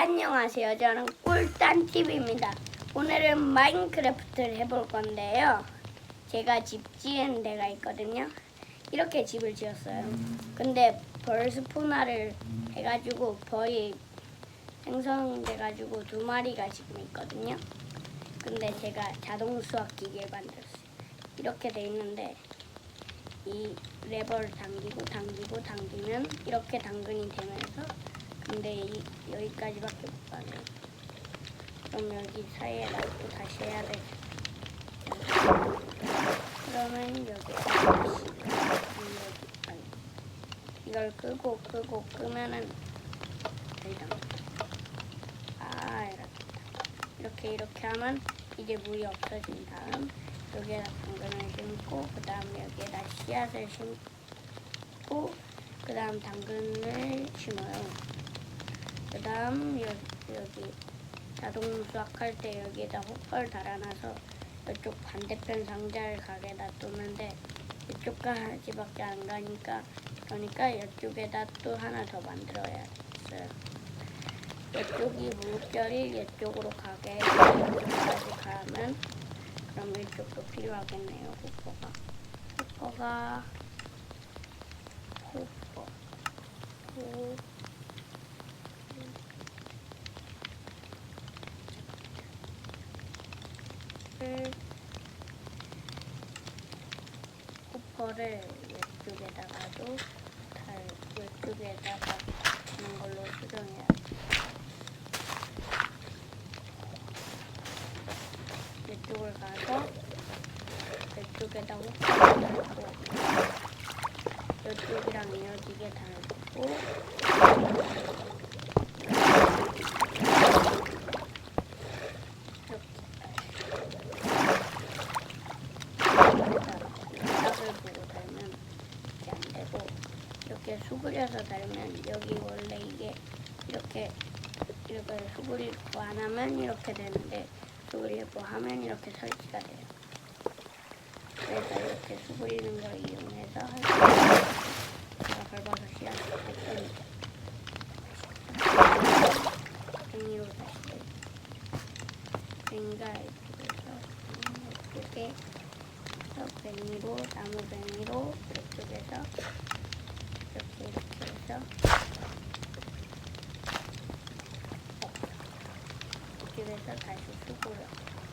안녕하세요. 저는 꿀단TV입니다. 오늘은 마인크래프트를 해볼 건데요. 제가 집 지은 데가 있거든요. 이렇게 집을 지었어요. 근데 벌 스포나를 해가지고 벌이 생성돼가지고 두 마리가 지금 있거든요. 근데 제가 자동 수확 기계를 만들었어요. 이렇게 돼 있는데 이 레버를 당기고 당기고 당기면 이렇게 당근이 되면서 근데 이, 여기까지밖에 못 가네요. 그럼 여기 사이에 놔두고 다시 해야 되죠. 그러면 여기 다시 아니 이걸 끄고 끄고 끄면은 일단 아 이렇게 이렇게 이렇게 하면 이제 물이 없어진 다음 여기에다 당근을 심고 그 다음 여기에다 씨앗을 심고 그 다음 당근을 심어요. 그 다음 여기 자동 수확할 때 여기에다 호퍼를 달아놔서 이쪽 반대편 상자를 가게 놔두는데 이쪽까지밖에 안 가니까 그러니까 이쪽에다 또 하나 더 만들어야겠어요. 이쪽이 물결이 이쪽으로 가게 이쪽까지 가면 그럼 이쪽도 필요하겠네요. 호퍼가 호퍼가 호퍼 호를 호퍼를 왼쪽에다가도 달 왼쪽에다가 하는 걸로 수정해야 돼. 이쪽을 가서 이쪽에다 호퍼를 달고 이쪽이랑 이어지게 달고 바닥을 보고 달면 이렇게 안 되고 이렇게 수그려서 달면 여기 원래 이게 이렇게 이렇게 수그리고 안 하면 이렇게 되는데 수그리고 하면 이렇게 설치가 돼요. 그래서 이렇게 수그리는 걸 이용해서. 제가 밟아서 씨앗을 할 겁니다. 팽이로 다시 팽이가 이쪽에서 이렇게 뱅이로 나무 뱅이로 이쪽에서 이렇게 이렇게 해서 이쪽에서 다시 수고요.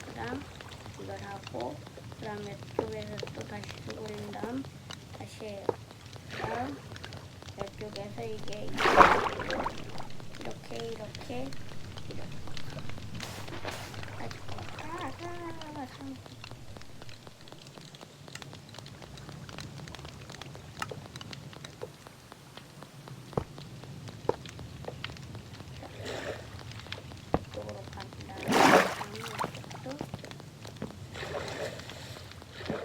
그 다음 이걸 하고 그 다음 이쪽에서 또 다시 수고린 다음 다시 해요. 그 다음 이쪽에서 이게 이렇게 이렇게 이렇게 아주 아아 아 상. 이쪽으로 간다. 이쪽도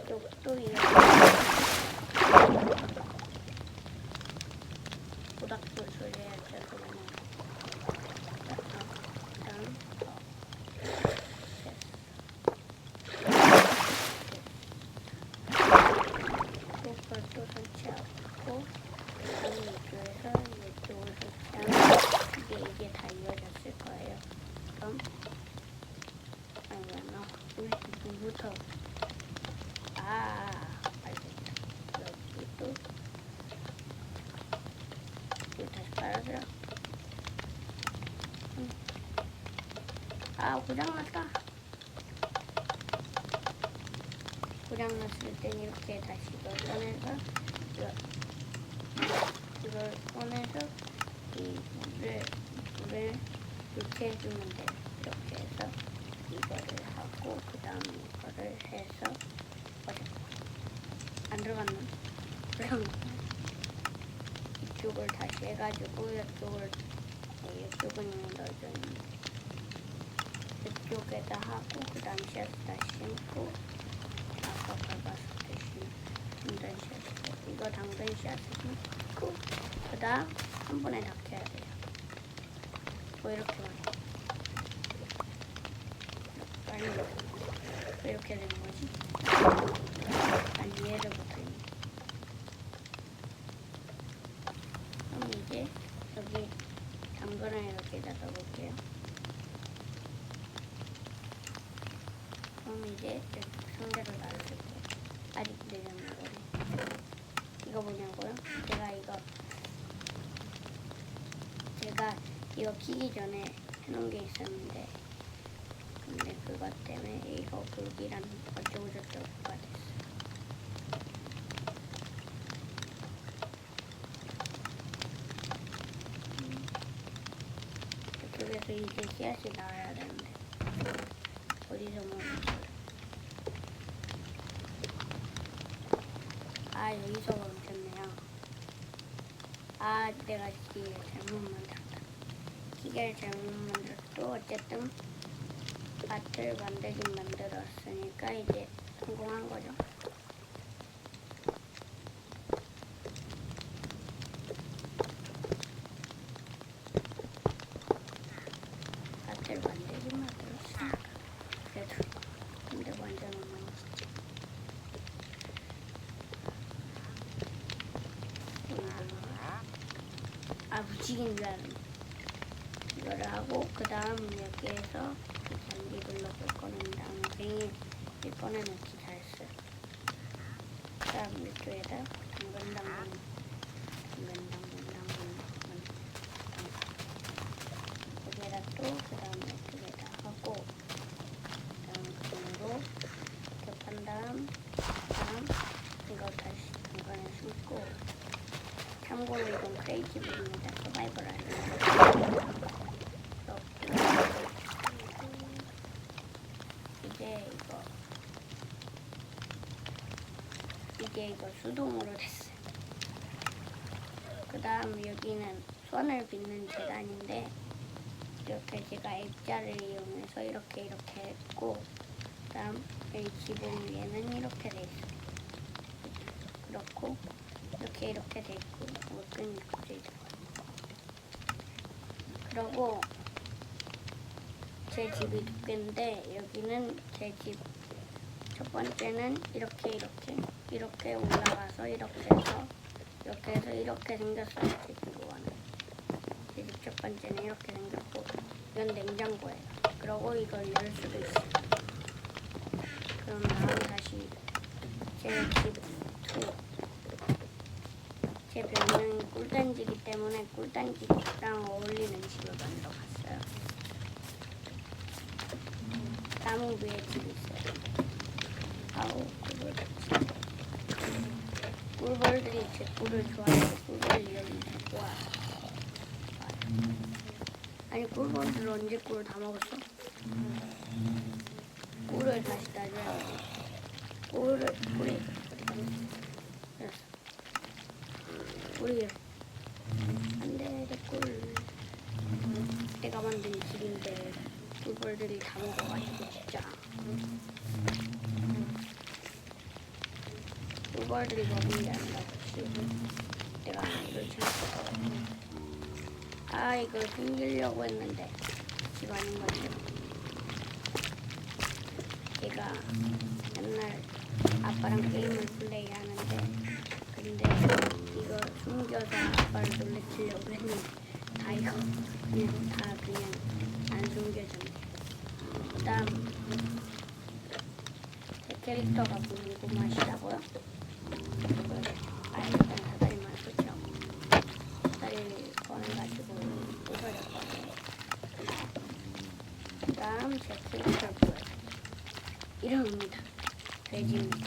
이쪽도 이렇게 모닥불 소리야죠 그러면 다음 이걸 또 설치하고 다음 이쪽에서 설치하면 이게 이게 다 이어졌을 거예요. 그럼 아니면 우리 누구부터 아 알겠다. 여기 또 이거 다시 깔아줘요. 음. 아 고장났다. 고장났을 땐 이렇게 다시 이걸 꺼내서 이거, 이걸 꺼내서 이 물을 물을 이렇게 해주면 돼요. 이렇게 해서 이거를 하고 그 다음 이거를 해서 어디 안 들어갔나? 그럼 이쪽을 다시 해가지고 이쪽을 네, 이쪽은 이미 넣어져 있는데 이쪽에다 하고 그 다음 씨앗 다시 심고 아까 밟았을 때 심- 당근샷 이거 당근샷 넣고 그다음 한 번에 다 켜야 돼요. 뭐 이렇게만 아니 왜 이렇게 되는 거지? 난 이해를 못하니 그럼 이제 여기 당근을 이렇게다 넣어볼게요. 그럼 이제 상자를 말해줄게 아직 내려놔 제가 이거 제가 이거 키기 전에 해놓은 게 있었는데 근데 그것 때문에 이거 불기란 어쩌고 저쩌고가 됐어요. 그래서 이제 씨앗이 나와야 되는데 어디서 먹었어요? 아 여기서 멈췄네요. 아 내가 기계를 잘못 만들었다. 기계를 잘못 만들었고 어쨌든 밭을 만들긴 만들었으니까 이제 성공한 거죠. 밭을 만들긴 만들었으니까 그래도 근데 완전 엉망이었지. 아 붙이긴 줄 알았네. 이거를 하고 그 다음 여기에서 그 잔디 블럭을 꺼낸 다음에 뱅이 를 꺼내놓기 잘했어요. 그 다음 이쪽에다 당근 당근 당근 당근 당근 여기에다 또 그 다음에 이쪽에다 하고 그 다음 그대로 겹한 다음 다음 이거 다시 당근에 숨고 참고로 이건 크리에이티브입니다. 서바이벌 아니에요. 이제 이거 이제 이거 수동으로 됐어요. 그 다음 여기는 손을 빚는 재단인데 이렇게 제가 액자를 이용해서 이렇게 이렇게 했고 그 다음 여기 지붕 위에는 이렇게 돼 있어요. 그렇고 이렇게 이렇게 돼 있고 끈이 꽂혀 있고. 그러고 제 집이 두 개인데 여기는 제 집. 첫 번째는 이렇게 이렇게. 이렇게 올라가서 이렇게 해서 이렇게 해서 이렇게 생겼어요 제 집은. 제 집 첫 번째는 이렇게 생겼고 이건 냉장고예요. 그러고 이걸 열 수도 있어요. 그럼 다음 다시 제집 투. 제 별명이 꿀단지기 때문에 꿀단지랑 어울리는 집을 만들어 봤어요. 나무 위에 집이 있어요. 아우 꿀벌 꿀벌들이 제 꿀을 좋아해요. 꿀벌 이름이 좋아. 아니 꿀벌들 언제 꿀을 다 먹었어? 꿀을 다시 따줘야지. 꿀을 꿀이 게 아니라 지금 내가 이걸 챙겼어. 아 이걸 숨기려고 했는데 집 아닌 거죠. 제가 맨날 아빠랑 게임을 플레이하는데 근데 이거 숨겨서 아빠를 놀래키려고 했는데 다 이거 그냥 다 그냥 안 숨겨졌네. 그 다음 제 캐릭터가 궁금하시다고요? 아 사다리만 설치하고 사다리를 꺼내가지고 부서졌거든요. 그 다음 제 캐릭터를 보여요. 이름입니다. 돼지입니다.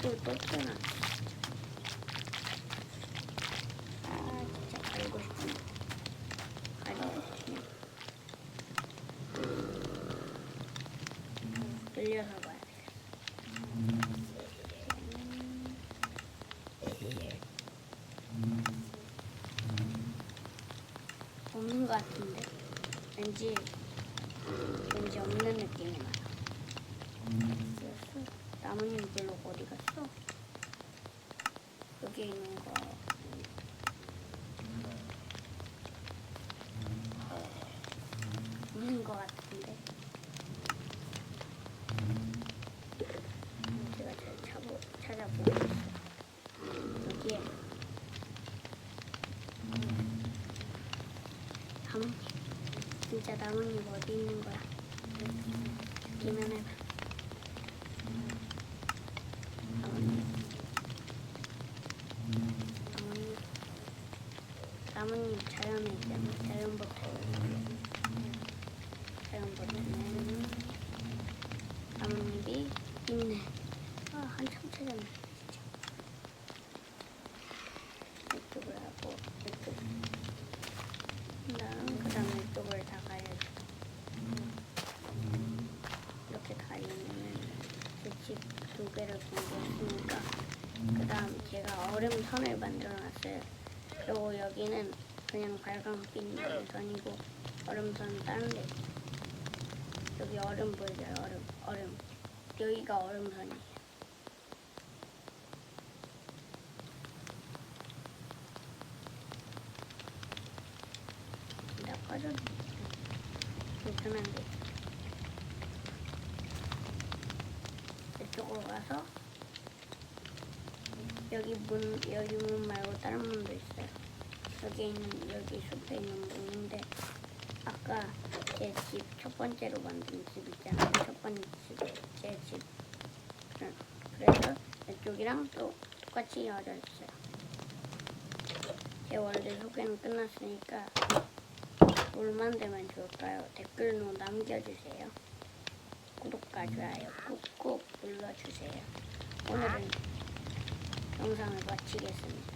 꿀또 튀어나. 아 진짜 갈고 싶네. 갈고 싶네. 늘려서 봐야 돼. 없는 것 같은데 왠지 왠지 없는 느낌이 나요. 그래서 나뭇잎 블록 어디 갔어? 여기 있는 거. 없는 것 같은데. 제가 잘 찾아보, 찾아보고 있어요. 여기에 나뭇잎. 진짜 나뭇잎 어디 있는 거야? 기면 해봐. 사모님. 사모님. 사모님 자연에 있잖아. 자연 버튼. 자연 버튼은 사모님이 있네. 아 한참 찾았네. 진짜. 이쪽을 하고 이쪽. 그다음 그다음에 이쪽을 다 가야지. 이렇게 가리면 제집 두 개를 준비했으니까 그 다음 제가 얼음 선을 만들어 놨어요. 그리고 여기는 그냥 발광빛 나는 선이고 얼음 선 다른 데. 여기 얼음 보이죠? 얼음, 얼음. 여기가 얼음 선이에요. 나 꺼져. 불편한데. 이쪽으로 가서 여기 문 여기 문 말고 다른 문도 있어요. 여기 있는 여기 숲에 있는 문인데 아까 제 집 첫 번째로 만든 집 있잖아요. 첫 번째 제 집. 응. 그래서 이쪽이랑 또 똑같이 이어져 있어요. 제 원래 소개는 끝났으니까 뭘 만들면 좋을까요? 댓글로 남겨주세요. 구독과 좋아요 꾹꾹 눌러주세요. 오늘은 영상을 마치겠습니다.